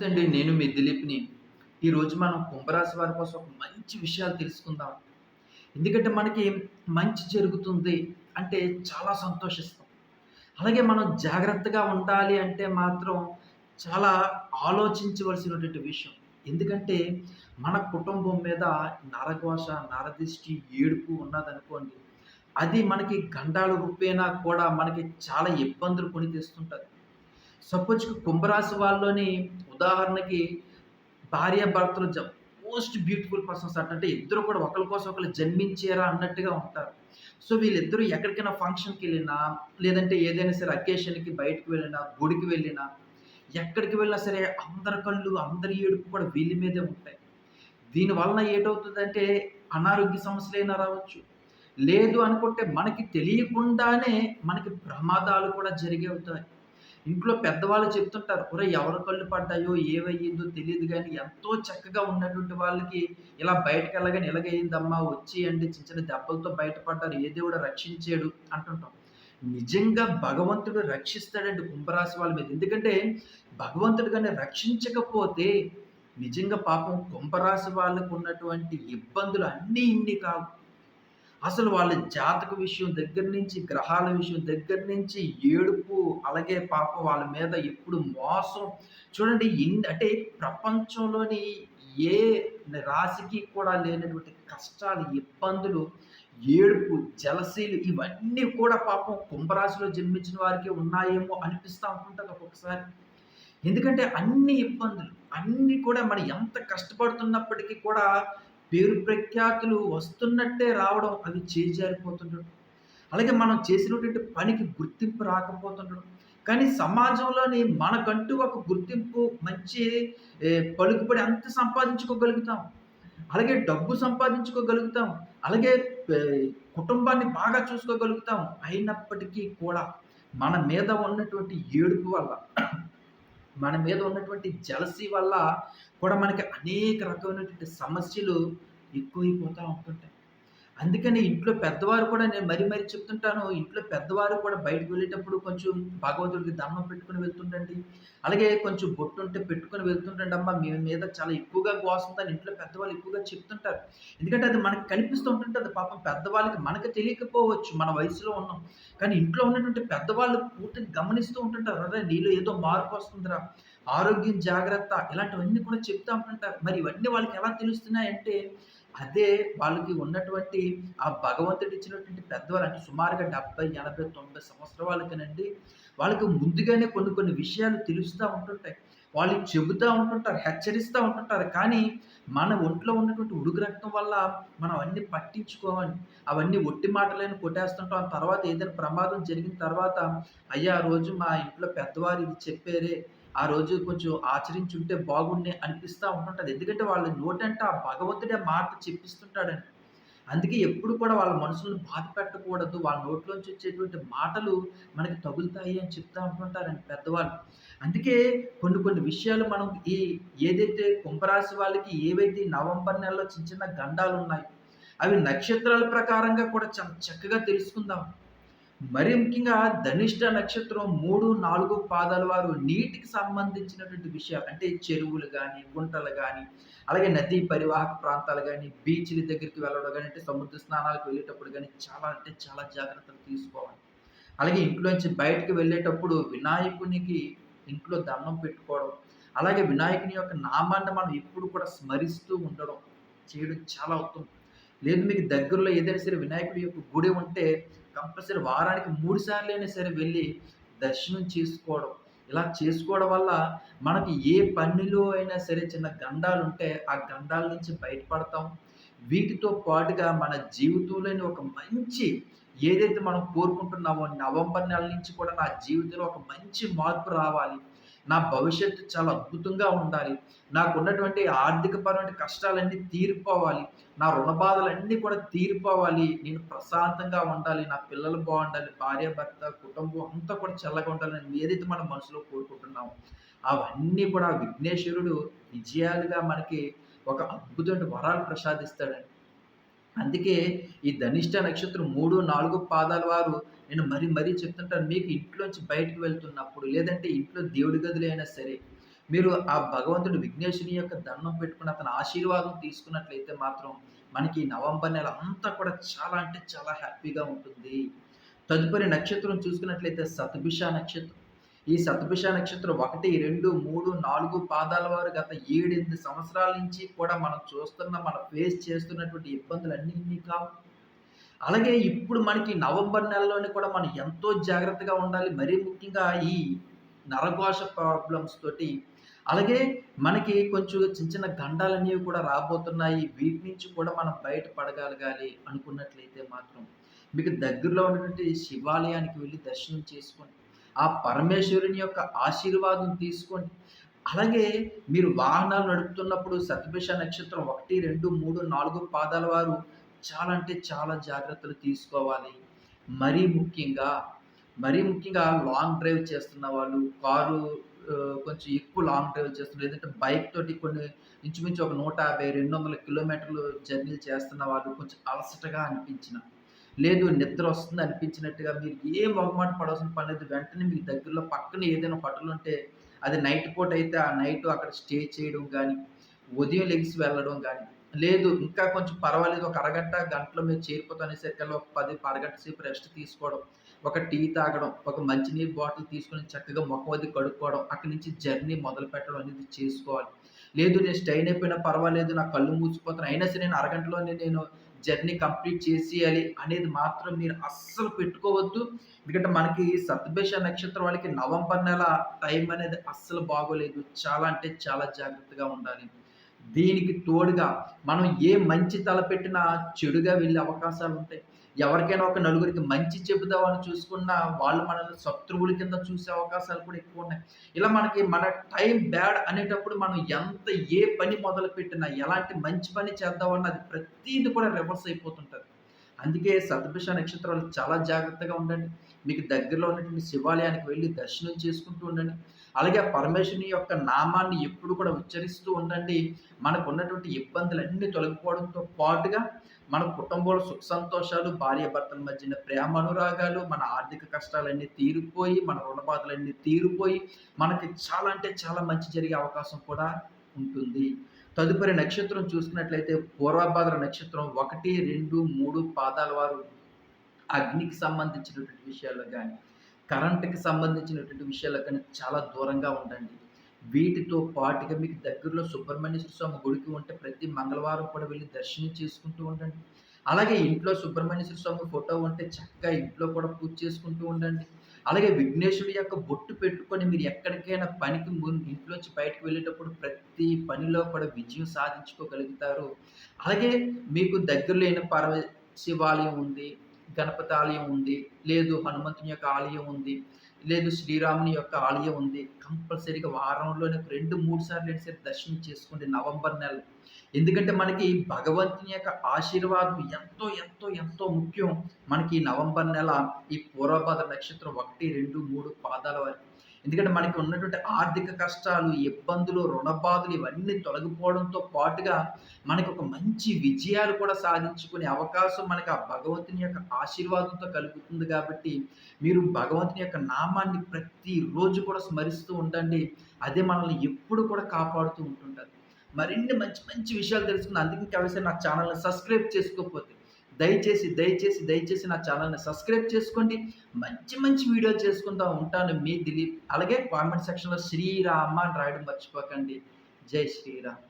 నమస్తే అండి నేను మీ దిలీప్ని. ఈరోజు మనం కుంభరాశి వారి కోసం ఒక మంచి విషయాలు తెలుసుకుందాం. ఎందుకంటే మనకి మంచి జరుగుతుంది అంటే చాలా సంతోషిస్తాం. అలాగే మనం జాగ్రత్తగా ఉండాలి అంటే మాత్రం చాలా ఆలోచించవలసినటువంటి విషయం. ఎందుకంటే మన కుటుంబం మీద నరఘోష నరదిష్టి ఏడుపు ఉన్నదనుకోండి అది మనకి గండాల రూపేనా కూడా మనకి చాలా ఇబ్బందులు కొని తెస్తుంటుంది. సపోజ్ కుంభరాశి వాళ్ళలోని ఉదాహరణకి భార్య భర్తలు మోస్ట్ బ్యూటిఫుల్ పర్సన్స్ అంటే ఇద్దరు కూడా ఒకరి కోసం ఒకరు జన్మించారా అన్నట్టుగా ఉంటారు. సో వీళ్ళిద్దరూ ఎక్కడికైనా ఫంక్షన్కి వెళ్ళినా లేదంటే ఏదైనా సరే అకేషన్కి బయటకు వెళ్ళినా గుడికి వెళ్ళినా ఎక్కడికి వెళ్ళినా సరే అందరి కళ్ళు అందరి ఏడుపు కూడా వీళ్ళ మీదే ఉంటాయి. దీనివలన ఏటవుతుందంటే అనారోగ్య సమస్యలైనా రావచ్చు. లేదు అనుకుంటే మనకి తెలియకుండానే మనకి ప్రమాదాలు కూడా జరిగే అవుతాయి ఇంట్లో పెద్దవాళ్ళు చెప్తుంటారు ఒరే ఎవరు కళ్ళు పడ్డాయో ఏవయ్యిందో తెలియదు కానీ ఎంతో చక్కగా ఉన్నటువంటి వాళ్ళకి ఇలా బయటకు వెళ్ళగానే ఇలాగయ్యిందమ్మా వచ్చి అండి చిన్న చిన్న దెబ్బలతో బయటపడ్డారు ఏ దేవుడు రక్షించాడు అంటుంటాం. నిజంగా భగవంతుడు రక్షిస్తాడండి కుంభరాశి వాళ్ళ మీద. ఎందుకంటే భగవంతుడు కానీ రక్షించకపోతే నిజంగా పాపం కుంభరాశి వాళ్ళకు ఉన్నటువంటి ఇబ్బందులు అన్నీ ఇన్ని కావు. అసలు వాళ్ళ జాతక విషయం దగ్గర నుంచి గ్రహాల విషయం దగ్గర నుంచి ఏడుపు అలాగే పాప వాళ్ళ మీద ఎప్పుడు మోసం. చూడండి అంటే ప్రపంచంలోని ఏ రాశికి కూడా లేనటువంటి కష్టాలు ఇబ్బందులు ఏడుపు జలసీలు ఇవన్నీ కూడా పాపం కుంభరాశిలో జన్మించిన వారికి ఉన్నాయేమో అనిపిస్తూ ఉంటుంటుంది ఒక్కొక్కసారి. ఎందుకంటే అన్ని ఇబ్బందులు అన్నీ కూడా మనం ఎంత కష్టపడుతున్నప్పటికీ కూడా పేరు ప్రఖ్యాతులు వస్తున్నట్టే రావడం అది చేజారిపోతుండడం అలాగే మనం చేసినటువంటి పనికి గుర్తింపు రాకపోతుండడం. కానీ సమాజంలోని మనకంటూ ఒక గుర్తింపు మంచి పలుకుబడి అంత సంపాదించుకోగలుగుతాం. అలాగే డబ్బు సంపాదించుకోగలుగుతాం. అలాగే కుటుంబాన్ని బాగా చూసుకోగలుగుతాం. అయినప్పటికీ కూడా మన మీద ఉన్నటువంటి ఏడుపు వల్ల మన మీద ఉన్నటువంటి జలసీ వల్ల కూడా మనకి అనేక రకమైనటువంటి సమస్యలు ఎక్కువైపోతూ ఉంటుంటాయి. అందుకని ఇంట్లో పెద్దవారు కూడా నేను మరీ మరీ చెప్తుంటాను ఇంట్లో పెద్దవారు కూడా బయటకు వెళ్ళేటప్పుడు కొంచెం భగవంతుడికి దండం పెట్టుకుని వెళ్తుండండి. అలాగే కొంచెం బొట్టు ఉంటే పెట్టుకుని వెళ్తుండండి. అమ్మ మీ మీద చాలా ఎక్కువగా కోస్తుందని ఇంట్లో పెద్దవాళ్ళు ఎక్కువగా చెప్తుంటారు. ఎందుకంటే అది మనకు కనిపిస్తూ ఉంటుంటే అది పాపం పెద్దవాళ్ళకి మనకు తెలియకపోవచ్చు. మన వయసులో ఉన్నాం. కానీ ఇంట్లో ఉన్నటువంటి పెద్దవాళ్ళు పూర్తిని గమనిస్తూ ఉంటుంటారు. అదే నీలో ఏదో మార్పు వస్తుందిరా. ఆరోగ్యం జాగ్రత్త. ఇలాంటివన్నీ కూడా చెప్తూ ఉంటుంటారు. మరి ఇవన్నీ వాళ్ళకి ఎలా తెలుస్తున్నాయంటే అదే వాళ్ళకి ఉన్నటువంటి ఆ భగవంతుడు ఇచ్చినటువంటి పెద్దవాళ్ళు అంటే సుమారుగా డెబ్బై ఎనభై తొంభై సంవత్సరాల వాళ్ళకినండి వాళ్ళకి ముందుగానే కొన్ని కొన్ని విషయాలు తెలుస్తూ ఉంటుంటాయి. వాళ్ళు చెబుతూ ఉంటుంటారు హెచ్చరిస్తూ ఉంటుంటారు. కానీ మన ఒంట్లో ఉన్నటువంటి ఉడుగు రక్తం వల్ల మనం అన్ని పట్టించుకోవాలి అవన్నీ ఒట్టి మాటలైన కొట్టేస్తుంటాం. తర్వాత ఏదైనా ప్రమాదం జరిగిన తర్వాత అయ్యా రోజు మా ఇంట్లో పెద్దవారు ఇది చెప్పారే ఆ రోజు కొంచెం ఆచరించుంటే బాగుండే అనిపిస్తూ ఉంటుంటుంది. ఎందుకంటే వాళ్ళ నోటంటే ఆ భగవంతుడే మాట చెప్పిస్తుంటాడని. అందుకే ఎప్పుడు కూడా వాళ్ళ మనసులను బాధ పెట్టకూడదు. వాళ్ళ నోట్లోంచి వచ్చేటువంటి మాటలు మనకి తగులుతాయి అని చెప్తూ ఉంటుంటారండి పెద్దవాళ్ళు. అందుకే కొన్ని కొన్ని విషయాలు మనం ఈ ఏదైతే కుంభరాశి వాళ్ళకి ఏవైతే నవంబర్ నెలలో చిన్న చిన్న గండాలు ఉన్నాయో అవి నక్షత్రాల ప్రకారంగా కూడా చాలా చక్కగా తెలుసుకుందాం. మరి ముఖ్యంగా ధనిష్ట నక్షత్రం మూడు నాలుగు పాదాల వారు నీటికి సంబంధించినటువంటి విషయాలు అంటే చెరువులు కానీ గుంటలు కానీ అలాగే నదీ పరివాహక ప్రాంతాలు కానీ బీచ్ల దగ్గరికి వెళ్ళడం కానీ అంటే సముద్ర స్నానాలకు వెళ్ళేటప్పుడు కానీ చాలా అంటే చాలా జాగ్రత్తలు తీసుకోవాలి. అలాగే ఇంట్లోంచి బయటకు వెళ్ళేటప్పుడు వినాయకునికి ఇంట్లో దండం పెట్టుకోవడం అలాగే వినాయకుని యొక్క నామాన్ని మనం ఎప్పుడు కూడా స్మరిస్తూ ఉండడం చేయడం చాలా ఉత్తమం. లేదు మీకు దగ్గరలో ఏదైనా సరే వినాయకుడి యొక్క గుడి ఉంటే కంపల్సరీ వారానికి మూడు సార్లు అయినా సరే వెళ్ళి దర్శనం చేసుకోవడం. ఇలా చేసుకోవడం వల్ల మనకి ఏ పనిలో అయినా సరే చిన్న గండాలు ఉంటే ఆ గండాల నుంచి బయటపడతాం. వీటితో పాటుగా మన జీవితంలోని ఒక మంచి ఏదైతే మనం కోరుకుంటున్నామో నవంబర్ నెల నుంచి కూడా నా జీవితంలో ఒక మంచి మార్పు రావాలి. నా భవిష్యత్తు చాలా అద్భుతంగా ఉండాలి. నాకు ఉన్నటువంటి ఆర్థికపరమైన కష్టాలన్నీ తీరిపోవాలి. నా రుణ బాధలన్నీ కూడా తీరిపోవాలి. నేను ప్రశాంతంగా ఉండాలి. నా పిల్లలు బాగుండాలి. భార్య భర్త కుటుంబం అంతా కూడా చల్లగా ఉండాలని ఏదైతే మన మనసులో కోరుకుంటున్నామో అవన్నీ కూడా విఘ్నేశ్వరుడు విజయాలుగా మనకి ఒక అద్భుతమైన వరాలు ప్రసాదిస్తాడండి. అందుకే ఈ ధనిష్ట నక్షత్రం మూడు నాలుగు పాదాల వారు నేను మరి మరీ చెప్తుంటాను మీకు ఇంట్లోంచి బయటకు వెళ్తున్నప్పుడు లేదంటే ఇంట్లో దేవుడి గదులు అయినా సరే మీరు ఆ భగవంతుడు విఘ్నేశుని యొక్క దండం పెట్టుకుని అతని ఆశీర్వాదం తీసుకున్నట్లయితే మాత్రం మనకి నవంబర్ నెల అంతా కూడా చాలా అంటే చాలా హ్యాపీగా ఉంటుంది. తదుపరి నక్షత్రం చూసుకున్నట్లయితే సతభిష నక్షత్రం. ఈ సతభిష నక్షత్రం ఒకటి రెండు మూడు నాలుగు పాదాల వారు గత ఏడెనిమిది సంవత్సరాల నుంచి కూడా మనం చూస్తున్న మనం ఫేస్ చేస్తున్నటువంటి ఇబ్బందులు అన్నీ కావు. అలాగే ఇప్పుడు మనకి నవంబర్ నెలలోనే కూడా మనం ఎంతో జాగ్రత్తగా ఉండాలి. మరీ ముఖ్యంగా ఈ నరఘోష ప్రాబ్లమ్స్ తోటి. అలాగే మనకి కొంచెం చిన్న చిన్న గండాలనేవి కూడా రాబోతున్నాయి. వీటి నుంచి కూడా మనం బయటపడగలగాలి అనుకున్నట్లయితే మాత్రం. మీకు దగ్గరలో ఉన్నటువంటి శివాలయానికి వెళ్ళి దర్శనం చేసుకోండి ఆ పరమేశ్వరుని యొక్క ఆశీర్వాదం తీసుకోండి. అలాగే మీరు వాహనాలు నడుపుతున్నప్పుడు సతభిష నక్షత్రం ఒకటి రెండు మూడు నాలుగు పాదాల వారు చాలా అంటే చాలా జాగ్రత్తలు తీసుకోవాలి. మరీ ముఖ్యంగా మరీ ముఖ్యంగా లాంగ్ డ్రైవ్ చేస్తున్న వాళ్ళు కారు కొంచెం ఎక్కువ లాంగ్ డ్రైవ్ చేస్తున్నారు లేదంటే బైక్ తోటి కొన్ని ఇంచుమించు ఒక నూట యాభై రెండు వందల కిలోమీటర్లు జర్నీలు చేస్తున్న వాళ్ళు కొంచెం అలసటగా అనిపించిన లేదు నిద్ర వస్తుంది అనిపించినట్టుగా మీరు ఏ మొహమాట పడాల్సిన పని లేదు. వెంటనే మీకు దగ్గరలో పక్కన ఏదైనా హోటల్ ఉంటే అది నైట్ పూట అయితే ఆ నైట్ అక్కడ స్టే చేయడం కానీ ఉదయం లెగిసి వెళ్ళడం కానీ లేదు ఇంకా కొంచెం పర్వాలేదు ఒక అరగంట గంటలో మీరు చేరిపోతాం అనేసరికల్లా ఒక పది అరగంట సేపు రెస్ట్ తీసుకోవడం ఒక టీ తాగడం ఒక మంచినీరు బాటిల్ తీసుకొని చక్కగా ముఖం అది కడుక్కోవడం అక్కడి నుంచి జర్నీ మొదలు పెట్టడం అనేది చేసుకోవాలి. లేదు నేను స్టైన్ అయిపోయినా పర్వాలేదు నా కళ్ళు మూసిపోతాను అయినా సరే నేను అరగంటలోనే నేను జర్నీ కంప్లీట్ చేసేయాలి అనేది మాత్రం మీరు అస్సలు పెట్టుకోవద్దు. ఎందుకంటే మనకి సత్భేష నక్షత్రం వాళ్ళకి నవంబర్ నెల టైం అనేది అస్సలు బాగోలేదు. చాలా అంటే చాలా జాగ్రత్తగా ఉండాలి. దీనికి తోడుగా మనం ఏ మంచి తలపెట్టినా చెడుగా వెళ్ళే అవకాశాలు ఉంటాయి. ఎవరికైనా ఒక నలుగురికి మంచి చెబుదామని చూసుకున్నా వాళ్ళు మనల్ని శత్రువుల కింద చూసే అవకాశాలు కూడా ఎక్కువ ఉన్నాయి. ఇలా మనకి మన టైం బ్యాడ్ అనేటప్పుడు మనం ఎంత ఏ పని మొదలు పెట్టినా ఎలాంటి మంచి పని చేద్దామన్నా అది ప్రతిదీ కూడా రివర్స్ అయిపోతుంటుంది. అందుకే సతభిష నక్షత్రాలు చాలా జాగ్రత్తగా ఉండండి. మీకు దగ్గరలో ఉన్నటువంటి శివాలయానికి వెళ్ళి దర్శనం చేసుకుంటూ ఉండండి. అలాగే ఆ పరమేశ్వరుని యొక్క నామాన్ని ఎప్పుడు కూడా ఉచ్చరిస్తూ ఉండండి. మనకు ఉన్నటువంటి ఇబ్బందులన్నీ తొలగిపోవడంతో పాటుగా మన కుటుంబంలో సుఖ సంతోషాలు భార్యాభర్తల మధ్యన ప్రేమ అనురాగాలు మన ఆర్థిక కష్టాలన్నీ తీరిపోయి మన రుణబాధలన్నీ తీరిపోయి మనకి చాలా అంటే చాలా మంచి జరిగే అవకాశం కూడా ఉంటుంది. తదుపరి నక్షత్రం చూసుకున్నట్లయితే పూర్వభాద్ర నక్షత్రం ఒకటి రెండు మూడు పాదాల వారు అగ్నికి సంబంధించినటువంటి విషయాల్లో కానీ కరెంట్కి సంబంధించినటువంటి విషయాల కానీ చాలా దూరంగా ఉండండి వీటితో పాటుగా మీకు దగ్గరలో సుబ్రహ్మణ్యేశ్వర స్వామి గుడికి ఉంటే ప్రతి మంగళవారం కూడా వెళ్ళి దర్శనం చేసుకుంటూ ఉండండి. అలాగే ఇంట్లో సుబ్రహ్మణ్యేశ్వర స్వామి ఫోటో ఉంటే చక్కగా ఇంట్లో కూడా పూజ చేసుకుంటూ ఉండండి. అలాగే విఘ్నేశ్వరుడి యొక్క బొట్టు పెట్టుకొని మీరు ఎక్కడికైనా పనికి ముందు ఇంట్లోంచి బయటకు వెళ్ళేటప్పుడు ప్రతి పనిలో కూడా విజయం సాధించుకోగలుగుతారు. అలాగే మీకు దగ్గరలో అయిన పర్వ శివాలయం ఉంది గణపతి ఆలయం ఉంది లేదు హనుమంతుని యొక్క ఆలయం ఉంది లేదు శ్రీరాముని యొక్క ఆలయం ఉంది. కంపల్సరీగా వారంలోనే రెండు మూడు సార్లు రెండు సార్లు దర్శనం చేసుకోండి నవంబర్ నెల. ఎందుకంటే మనకి భగవంతుని యొక్క ఆశీర్వాదం ఎంతో ఎంతో ఎంతో ముఖ్యం. మనకి ఈ నవంబర్ నెల ఈ పూర్వభాద్ర నక్షత్రం ఒకటి రెండు మూడు పాదాల వరకు ఎందుకంటే మనకి ఉన్నటువంటి ఆర్థిక కష్టాలు ఇబ్బందులు రుణబాధలు ఇవన్నీ తొలగిపోవడంతో పాటుగా మనకు ఒక మంచి విజయాలు కూడా సాధించుకునే అవకాశం మనకి ఆ భగవంతుని యొక్క ఆశీర్వాదంతో కలుగుతుంది కాబట్టి మీరు భగవంతుని యొక్క నామాన్ని ప్రతిరోజు కూడా స్మరిస్తూ ఉండండి. అదే మనల్ని ఎప్పుడు కూడా కాపాడుతూ ఉంటుంటుంది. మరిన్ని మంచి మంచి విషయాలు తెలుసుకుంది. అందుకే కలిసి నా ఛానల్ని సబ్స్క్రైబ్ చేసుకోకపోతే దయచేసి దయచేసి దయచేసి నా ఛానల్ని సబ్స్క్రైబ్ చేసుకోండి. మంచి మంచి వీడియో చేసుకుంటూ ఉంటాను. మీ దిలీప్ అలాగే కామెంట్ సెక్షన్లో శ్రీరామ అని రాయడం మర్చిపోకండి. జై శ్రీరామ్.